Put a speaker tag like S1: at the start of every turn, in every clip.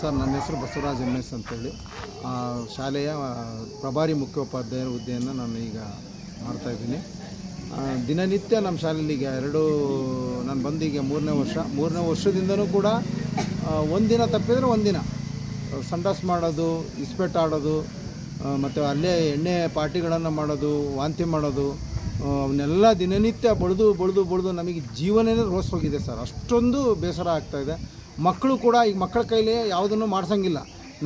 S1: Sir, ನನ್ನ ಹೆಸರು Basavaraj M S ಅಂತೇಳಿ ಶಾಲೆಯ ಪ್ರಭಾರಿ ಮುಖ್ಯೋಪಾಧ್ಯಾಯರ ಹುದ್ದೆಯನ್ನು ನಾನು ಈಗ ಮಾಡ್ತಾಯಿದ್ದೀನಿ ದಿನನಿತ್ಯ ನಮ್ಮ ಶಾಲೆಯಲ್ಲಿ ಈಗ ಎರಡು, ನಾನು ಬಂದೀಗ ಮೂರನೇ ವರ್ಷ, ಮೂರನೇ ವರ್ಷದಿಂದನೂ ಕೂಡ ಒಂದಿನ ತಪ್ಪಿದರೆ ಒಂದಿನ. ಸಂಡಾಸ್ ಮಾಡೋದು, ಇಸ್ಪೆಟ್ ಆಡೋದು ಮತ್ತು ಅಲ್ಲೇ ಎಣ್ಣೆ ಪಾರ್ಟಿಗಳನ್ನು ಮಾಡೋದು, ವಾಂತಿ ಮಾಡೋದು ಅವನ್ನೆಲ್ಲ ದಿನನಿತ್ಯ ಬಳಿದು ಬಳಿದು ಬಳಿದು ನಮಗೆ ಜೀವನನೇ ರೋಸ್ ಹೋಗಿದೆ ಸರ್. ಅಷ್ಟೊಂದು ಬೇಸರ ಆಗ್ತಾಯಿದೆ ಮಕ್ಕಳು ಕೂಡ ಈಗ ಮಕ್ಕಳ ಕೈಲಿ ಯಾವುದನ್ನು ಮಾಡಿಸಂಗಿಲ್ಲ.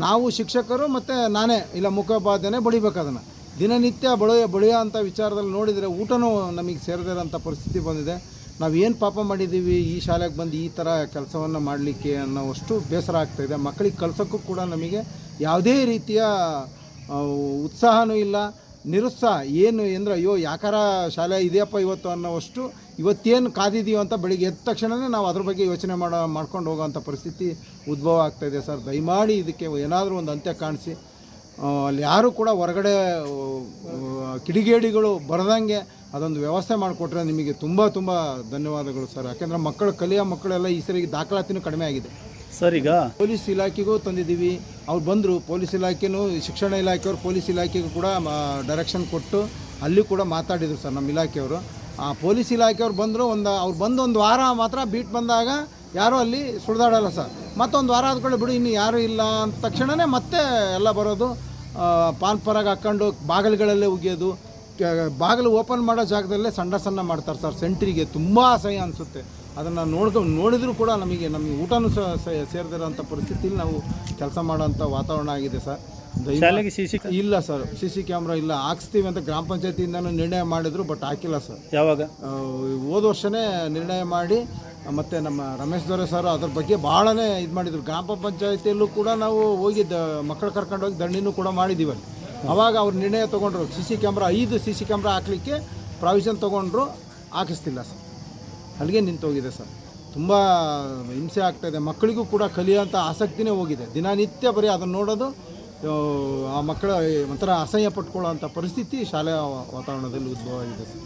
S1: ನಾವು ಶಿಕ್ಷಕರು ಮತ್ತು ನಾನೇ ಇಲ್ಲ ಮುಖೋಪಾಧ್ಯಾಯನೇ ಬಡಿಬೇಕು ಅದನ್ನು. ದಿನನಿತ್ಯ ಬಳಿಯ ಬಳಿಯೋ ಅಂಥ ವಿಚಾರದಲ್ಲಿ ನೋಡಿದರೆ ಊಟನೂ ನಮಗೆ ಸೇರದಿರೋಂಥ ಪರಿಸ್ಥಿತಿ ಬಂದಿದೆ. ನಾವು ಏನು ಪಾಪ ಮಾಡಿದ್ದೀವಿ ಈ ಶಾಲೆಗೆ ಬಂದು ಈ ಥರ ಕೆಲಸವನ್ನು ಮಾಡಲಿಕ್ಕೆ ಅನ್ನೋವಷ್ಟು ಬೇಸರ ಆಗ್ತಾಯಿದೆ ಮಕ್ಕಳಿಗೆ ಕಳ್ಸೋಕ್ಕೂ ಕೂಡ ನಮಗೆ ಯಾವುದೇ ರೀತಿಯ ಉತ್ಸಾಹನೂ ಇಲ್ಲ. ನಿರುತ್ಸಾಹ, ಏನು ಅಂದರೆ ಅಯ್ಯೋ, ಯಾಕಾರ ಶಾಲೆ ಇದೆಯಪ್ಪ ಇವತ್ತು? ಅನ್ನೋವಷ್ಟು ಇವತ್ತೇನು ಕಾದಿದೀವಿ ಅಂತ ಬೆಳಿಗ್ಗೆ ಎದ್ದ ತಕ್ಷಣವೇ ನಾವು ಅದ್ರ ಬಗ್ಗೆ ಯೋಚನೆ ಮಾಡೋ, ಮಾಡ್ಕೊಂಡು ಹೋಗೋವಂಥ ಪರಿಸ್ಥಿತಿ ಉದ್ಭವ ಆಗ್ತಾಯಿದೆ ಸರ್. ದಯಮಾಡಿ ಇದಕ್ಕೆ ಏನಾದರೂ ಒಂದು ಅಂತ್ಯ ಕಾಣಿಸಿ. ಅಲ್ಲಿ ಯಾರೂ ಕೂಡ ಹೊರಗಡೆ ಕಿಡಿಗೇಡಿಗಳು ಬರದಂಗೆ ಅದೊಂದು ವ್ಯವಸ್ಥೆ ಮಾಡಿಕೊಟ್ರೆ ನಿಮಗೆ ತುಂಬ ತುಂಬ ಧನ್ಯವಾದಗಳು ಸರ್. ಯಾಕೆಂದರೆ ಮಕ್ಕಳು, ಕಲಿಯೋ ಮಕ್ಕಳೆಲ್ಲ ಈ ಸರಿಗೆ ದಾಖಲಾತಿನೂ ಕಡಿಮೆ ಆಗಿದೆ.
S2: ಸರ್, ಈಗ
S1: ಪೊಲೀಸ್ ಇಲಾಖೆಗೂ ತಂದಿದ್ದೀವಿ. ಅವ್ರು ಬಂದರು, ಪೊಲೀಸ್ ಇಲಾಖೆನೂ, ಶಿಕ್ಷಣ ಇಲಾಖೆಯವರು ಪೊಲೀಸ್ ಇಲಾಖೆಗೂ ಕೂಡ ಡೈರೆಕ್ಷನ್ ಕೊಟ್ಟು ಅಲ್ಲಿ ಕೂಡ ಮಾತಾಡಿದರು ಸರ್ ನಮ್ಮ ಇಲಾಖೆಯವರು. ಆ, ಪೊಲೀಸ್ ಇಲಾಖೆಯವ್ರು ಬಂದರು, ಒಂದು, ಅವ್ರು ಬಂದು ಒಂದು ವಾರ ಮಾತ್ರ ಬೀಟ್ ಬಂದಾಗ ಯಾರೂ ಅಲ್ಲಿ ಸುಳಿದಾಡಲ್ಲ ಸರ್. ಮತ್ತೊಂದು ವಾರ ಆದ್ಕೊಳ್ಳಿ ಬಿಡು, ಇನ್ನು ಯಾರೂ ಇಲ್ಲ ಅಂದ ತಕ್ಷಣವೇ ಮತ್ತೆ ಎಲ್ಲ ಬರೋದು. ಪಾನ್ ಪರಾಗ ಹಾಕ್ಕೊಂಡು ಬಾಗಿಲುಗಳಲ್ಲೇ ಉಗಿಯೋದು. ಬಾಗಿಲು ಓಪನ್ ಮಾಡೋ ಜಾಗದಲ್ಲೇ ಸಣ್ಣ ಸಣ್ಣ ಮಾಡ್ತಾರೆ ಸರ್, ಸೆಂಟ್ರಿಗೆ. ತುಂಬ ಅಸಹ್ಯ ಅನಿಸುತ್ತೆ. ಅದನ್ನು ನೋಡ್ಕೊಂಡು ನೋಡಿದರೂ ಕೂಡ ನಮಗೆ ನಮಗೆ ಊಟನೂ ಸಹ ಸೇರಿದಿರೋಂಥ ಪರಿಸ್ಥಿತಿಯಲ್ಲಿ ನಾವು ಕೆಲಸ ಮಾಡೋಂಥ ವಾತಾವರಣ ಆಗಿದೆ ಸರ್.
S2: ಶಾಲೆಗೆ ಸಿ ಸಿ
S1: ಇಲ್ಲ ಸರ್ ಸಿ ಸಿ ಕ್ಯಾಮ್ರಾ ಇಲ್ಲ. ಹಾಕ್ಸ್ತೀವಿ ಅಂತ ಗ್ರಾಮ ಪಂಚಾಯತಿಯಿಂದನೂ ನಿರ್ಣಯ ಮಾಡಿದ್ರು ಬಟ್ ಹಾಕಿಲ್ಲ ಸರ್.
S2: ಯಾವಾಗ?
S1: ಹೋದ ವರ್ಷನೇ ನಿರ್ಣಯ ಮಾಡಿ ಮತ್ತು ನಮ್ಮ ರಮೇಶ್ ದೊರೆ ಸರ್ ಅದ್ರ ಬಗ್ಗೆ ಭಾಳನೇ ಇದು ಮಾಡಿದ್ರು. ಗ್ರಾಮ ಪಂಚಾಯತಿಯಲ್ಲೂ ಕೂಡ ನಾವು ಹೋಗಿ ದ ಮಕ್ಕಳು ಕರ್ಕೊಂಡು ಹೋಗಿ ದಂಡಿನೂ ಕೂಡ ಮಾಡಿದ್ದೀವಿ ಅವಾಗ ಅವ್ರು ನಿರ್ಣಯ ತೊಗೊಂಡ್ರು. ಸಿ ಸಿ ಕ್ಯಾಮ್ರಾ ಐದು ಸಿ ಸಿ ಕ್ಯಾಮ್ರಾ ಹಾಕ್ಲಿಕ್ಕೆ ಪ್ರಾವಿಷನ್ ತೊಗೊಂಡ್ರು ಹಾಕಿಸ್ತಿಲ್ಲ ಸರ್. ಅಲ್ಲಿಗೆ ನಿಂತೋಗಿದೆ ಸರ್. ತುಂಬ ಹಿಂಸೆ ಆಗ್ತಾಯಿದೆ ಮಕ್ಕಳಿಗೂ ಕೂಡ ಕಲಿಯೋಂಥ ಆಸಕ್ತಿನೇ ಹೋಗಿದೆ. ದಿನನಿತ್ಯ ಬರೀ ಅದನ್ನು ನೋಡೋದು ಆ, ಮಕ್ಕಳ ಒಂಥರ ಅಸಹ್ಯ ಪಟ್ಕೊಳ್ಳೋ ಅಂಥ ಪರಿಸ್ಥಿತಿ ಶಾಲೆಯ ವಾತಾವರಣದಲ್ಲಿ ಉದ್ಭವ ಆಗಿದೆ ಸರ್.